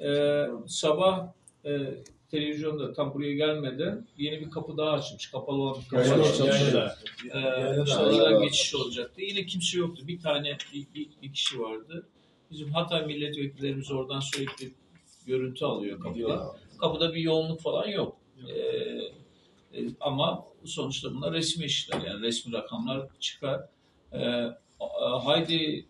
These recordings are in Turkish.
Ee, sabah e, televizyonda tam buraya gelmeden yeni bir kapı daha açılmış. Kapalı olan bir kapı Yayla açılmış. çalışıyor. Ee, Yayla işte da- oradan geçiş olacaktı. Yine kimse yoktu. Bir tane bir, bir, bir kişi vardı. Bizim Hatay milletvekillerimiz oradan sürekli görüntü alıyor kapıda. Kapıda bir yoğunluk falan yok. Ee, e, ama sonuçta bunlar resmi işler yani resmi rakamlar çıkar. Ee, haydi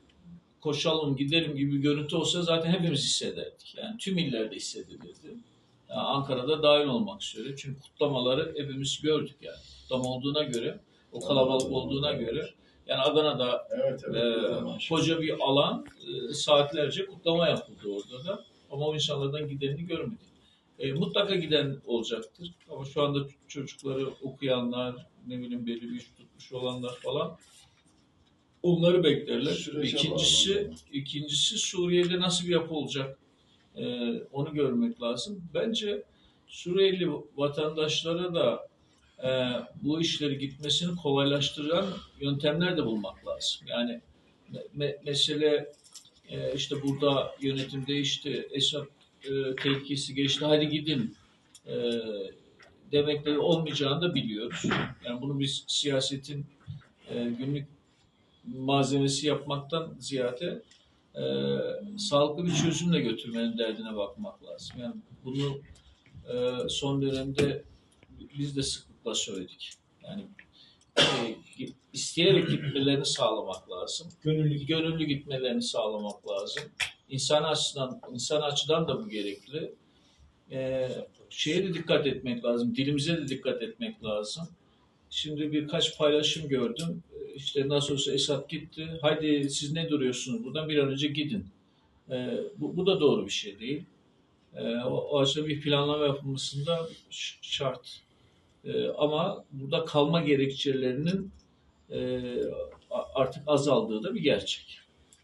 koşalım gidelim gibi bir görüntü olsa zaten hepimiz hissederdik. Yani tüm illerde hissedilirdi. Yani Ankara'da dahil olmak üzere. Çünkü kutlamaları hepimiz gördük yani. Kutlama olduğuna göre, o kalabalık olduğuna göre. Yani Adana'da Evet evet. koca bir alan e, saatlerce kutlama yapıldı orada da ama o insanlardan gidenini görmedik. E, mutlaka giden olacaktır ama şu anda çocukları okuyanlar ne bileyim belli bir iş tutmuş olanlar falan onları beklerler. Sürece İkincisi, bağlı. ikincisi Suriye'de nasıl bir yapı olacak e, onu görmek lazım. Bence Suriyeli vatandaşlara da e, bu işleri gitmesini kolaylaştıran yöntemler de bulmak lazım. Yani me- mesele e, işte burada yönetim değişti, Esad e, tehlikesi geçti, hadi gidin e, demekle olmayacağını da biliyoruz. Yani bunu biz siyasetin e, günlük malzemesi yapmaktan ziyade e, sağlıklı bir çözümle götürmenin derdine bakmak lazım. Yani bunu e, son dönemde biz de sıklıkla söyledik. Yani e, isteyerek gitmelerini sağlamak lazım. Gönüllü Gönüllü gitmelerini sağlamak lazım. İnsan açıdan, insan açıdan da bu gerekli. E, şeye de dikkat etmek lazım. Dilimize de dikkat etmek lazım. Şimdi birkaç paylaşım gördüm. E, İşte nasıl olsa Esat gitti. Haydi siz ne duruyorsunuz? Buradan bir an önce gidin. E, bu, bu da doğru bir şey değil. E, o, açıdan bir planlama yapılmasında şart. E, ama burada kalma gerekçelerinin e, artık azaldığı da bir gerçek.